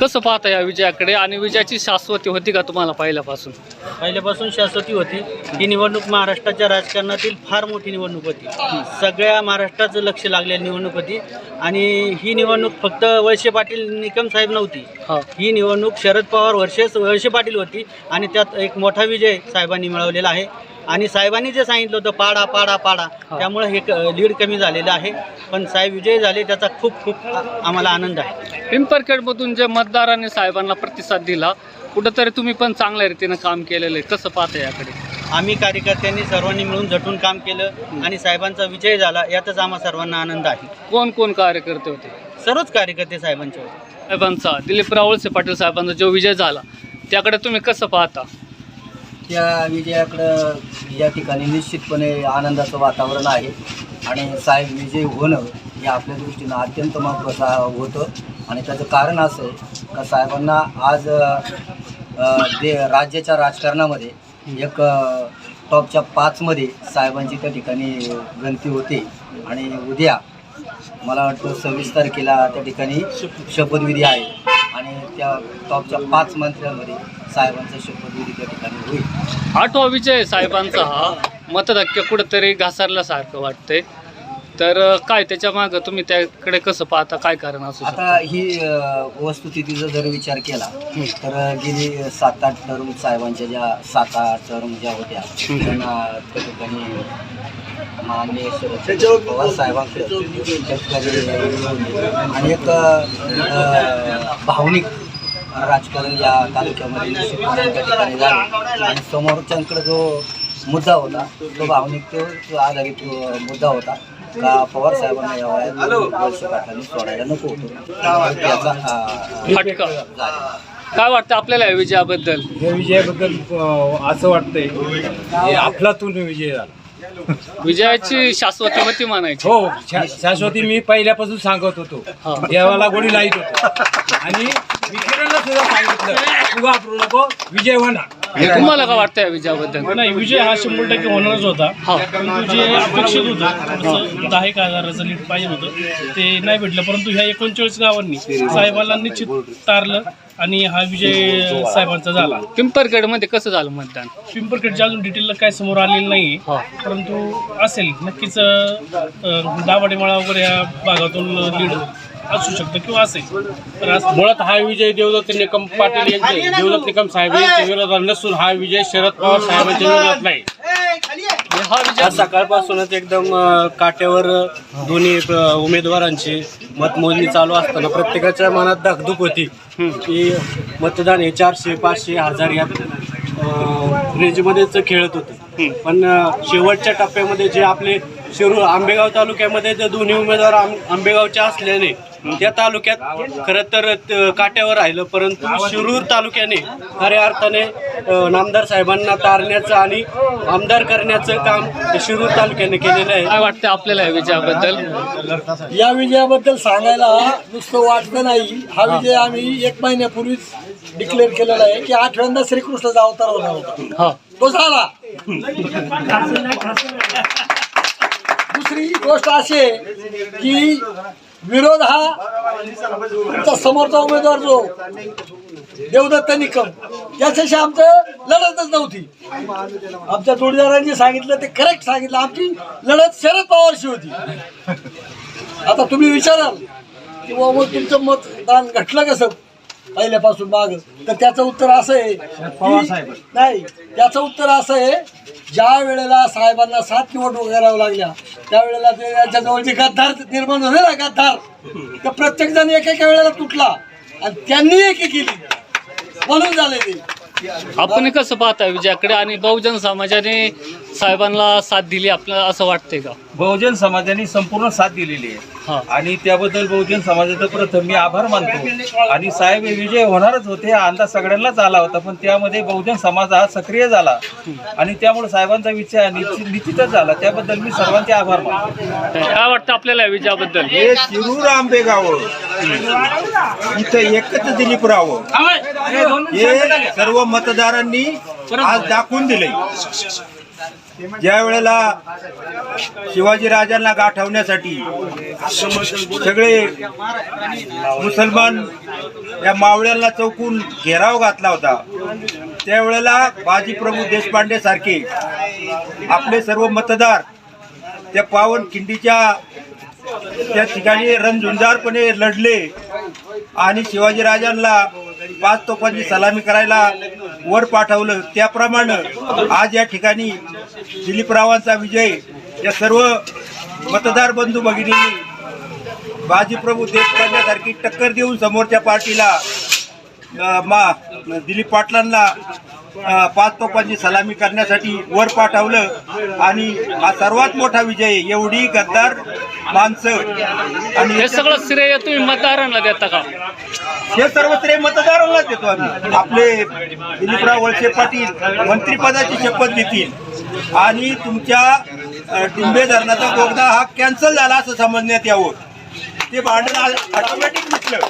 कसं पाहता या विजयाकडे? आणि विजयाची शाश्वती होती का तुम्हाला पहिल्यापासून? पहिल्यापासून शाश्वती होती. ही निवडणूक महाराष्ट्राच्या राजकारणातील फार मोठी निवडणूक होती. सगळ्या महाराष्ट्राचं लक्ष लागलेली निवडणूक होती. आणि ही निवडणूक फक्त वळसे पाटील निकम साहेब नव्हती. हा. ही निवडणूक शरद पवार वर्षेस वळसे पाटील होती. आणि त्यात एक मोठा विजय साहेबांनी मिळवलेला आहे. आणि साहेबांनी जे सांगितलं होतं पाडा पाडा पाडा. हा. त्यामुळे हे लीड कमी झालेलं आहे. पण साहेब विजय झाले त्याचा खूप खूप आम्हाला आनंद आहे. पिंपरखेडमधून जे मतदारांनी साहेबांना प्रतिसाद दिला कुठंतरी तुम्ही पण चांगल्या रीतीनं काम केलेलं आहे. कसं पाहता याकडे? आम्ही कार्यकर्त्यांनी सर्वांनी मिळून झटून काम केलं आणि साहेबांचा विजय झाला यातच आम्हा सर्वांना आनंद आहे. कोण कोण कार्यकर्ते होते? सर्वच कार्यकर्ते साहेबांचे होते. साहेबांचा. दिलीप रावळसे पाटील साहेबांचा जो विजय झाला त्याकडे तुम्ही कसं पाहता? त्या विजयाकडं या ठिकाणी निश्चितपणे आनंदाचं वातावरण आहे. आणि साहेब विजय होणं हे आपल्या दृष्टीनं अत्यंत महत्त्वाचं होतं. आणि त्याचं कारण असं आहे का साहेबांना आज दे राज्याच्या राजकारणामध्ये एक टॉपच्या पाचमध्ये साहेबांची त्या ठिकाणी गणती होते. आणि उद्या मला वाटतं सव्वीस तारखेला त्या ठिकाणी शपथविधी आहे. आणि त्या टॉपच्या पाच मंत्र्यांमध्ये साहेबांचा शपथविधी त्या ठिकाणी होईल. आठवा विजय साहेबांचा हा. मतधक्के कुठंतरी घासारल्यासारखं वाटतंय. तर काय त्याच्या मागं तुम्ही त्याकडे कसं पाहता? काय कारण असू आता ही वस्तुस्थितीचा जर विचार केला तर गेली सात आठ टर्म साहेबांच्या ज्या सात आठ टर्म ज्या होत्या त्यांना त्या ठिकाणी माननीय पवार साहेबांकडे आणि एक भावनिक राजकारण या तालुक्यामध्ये निश्चितपणे त्या ठिकाणी झालं. आणि समोरच्यांकडे जो मुद्दा होता तो भावनिकतेवर आधारित मुद्दा होता का पवार साहेबांना या वयात पाटलांनी सोडायला नको होतं? त्याचा. काय वाटतं आपल्याला या विजयाबद्दल? या विजयाबद्दल असं वाटतंय की आपलातून विजय झाला. विजयाची शाश्वती होती म्हणायची. हो शा- शाश्वती मी पहिल्यापासून सांगत होतो. देवाला गोडी लाईत होतो. आणि विखेरांना सुद्धा सांगितलं तू घाबरू नको विजय होणार. तुम्हाला काय वाटतं या विजयाबद्दल? नाही विजय हा शंभर टक्के होणारच होता. हा. परंतु जे अपेक्षित होतं थोडंसं दहा एक हजाराचं लीड पाहिजे होतं ते नाही भेटलं. परंतु ह्या एकोणचाळीस गावांनी साहेबांना निश्चित तारलं. आणि हा विजय साहेबांचा झाला. पिंपरखेडमध्ये कसं झालं मतदान? पिंपरखेडच्या अजून डिटेल काय समोर आलेलं नाही हा. परंतु असेल नक्कीच अं, दाभाडेमाळा वगैरे या भागातून लीड असू शकतं किंवा असेल. तर असं मुळात हा विजय देवदत्त निकम पाटील यांचे देवदत्त निकम साहेब यांच्या विरोधात नसून हा विजय शरद पवार साहेबांच्या विरोधात नाही. हा आज सकाळपासूनच एकदम अ, काट्यावर अ, दोन्ही अ, उमेदवारांची मतमोजणी चालू असताना प्रत्येकाच्या मनात धाकधूक होती की मतदान हे चारशे पाचशे हजार या अ, रेंजमध्येच खेळत होते. पण अ, शेवटच्या टप्प्यामध्ये जे आपले शिरूर आंबेगाव तालुक्यामध्ये जे दोन्ही उमेदवार आं- आंबेगावचे असल्याने त्या तालुक्यात खरं तर काट्यावर राहिलं परंतु शिरूर तालुक्याने खऱ्या अर्थाने नामदार साहेबांना तारण्याचं आणि आमदार करण्याचं काम शिरूर तालुक्याने केलेलं आहे. काय वाटतं आपल्याला या विजयाबद्दल? या विजयाबद्दल सांगायला नुसतं वाटतं नाही. हा विजय आम्ही एक महिन्यापूर्वीच डिक्लेअर केलेला आहे की आठव्यांदा श्रीकृष्णाचा अवतार होणार होता. हा. तो झाला. दुसरी गोष्ट अशी आहे की विरोध हा तुमचा समोरचा उमेदवार जो देवदत्त निकम त्याच्याशी आमचं लढतच नव्हती. आमच्या जोडीदारांनी सांगितलं ते करेक्ट सांगितलं. आमची लढत शरद पवारशी होती. आता तुम्ही विचाराल की बाबा मग तुमचं मतदान घटलं कसं पहिल्यापासून माग. तर त्याचं उत्तर असं आहे की नाही त्याचं उत्तर असं आहे ज्या वेळेला साहेबांना सात निवडणूक कराव्या लागल्या त्यावेळेला ते त्यांच्याजवळ जे गद्दार निर्माण झाले ना गद्दार तर प्रत्येक जण एकेका वेळेला तुटला. आणि त्यांनी एकी केली. म्हणून झाले ते. आपण कसं पाहता विजयाकडे आणि बहुजन समाजाने साहेबांना साथ दिली आपल्याला असं वाटतंय का? बहुजन समाजाने संपूर्ण साथ दिलेली हा. आहे आणि त्याबद्दल बहुजन समाजाचा प्रथम मी आभार मानतो. आणि साहेब हे विजय होणारच होते हा अंदाज सगळ्यांनाच आला होता पण त्यामध्ये बहुजन समाज हा सक्रिय झाला. आणि त्यामुळे साहेबांचा विचार निश्चित निश्चितच झाला. त्याबद्दल मी सर्वांचे आभार मानतो. काय वाटतं आपल्याला विजयाबद्दल? हे शिरूर आंबेगाव इथं एकच दिलीप राव. हे सर्व मतदारांनी आज दाखवून दिले ज्या वेळेला शिवाजीराजांना गाठवण्यासाठी सगळे मुसलमान या मावळ्यांना चौकून घेराव घातला होता त्यावेळेला बाजीप्रभू देशपांडे सारखे आपले सर्व मतदार त्या पावन खिंडीच्या त्या ठिकाणी रणझुंजारपणे लढले आणि शिवाजीराजांना पाच तोफांची सलामी करायला वर पाठवलं. त्याप्रमाणे आज या ठिकाणी दिलीपरावांचा विजय या सर्व मतदार बंधू भगिनींनी बाजीप्रभू देशपांड्यासारखी टक्कर देऊन समोरच्या पार्टीला मा दिलीप पाटलांना पाच तोफांची सलामी करण्यासाठी वर पाठवलं. आणि हा सर्वात मोठा विजय एवढी गद्दार माणसं. आणि हे सगळं श्रेय तुम्ही मतदारांना देता का? हे सर्व श्रेय मतदारांनाच देतो आम्ही. आपले दिलीपराव वळसे पाटील मंत्रिपदाची शपथ घेतील आणि तुमच्या टिंबे धरणाचा बोगदा हा कॅन्सल झाला असं समजण्यात यावं. ते भांडण ऑटोमॅटिक मिटलं.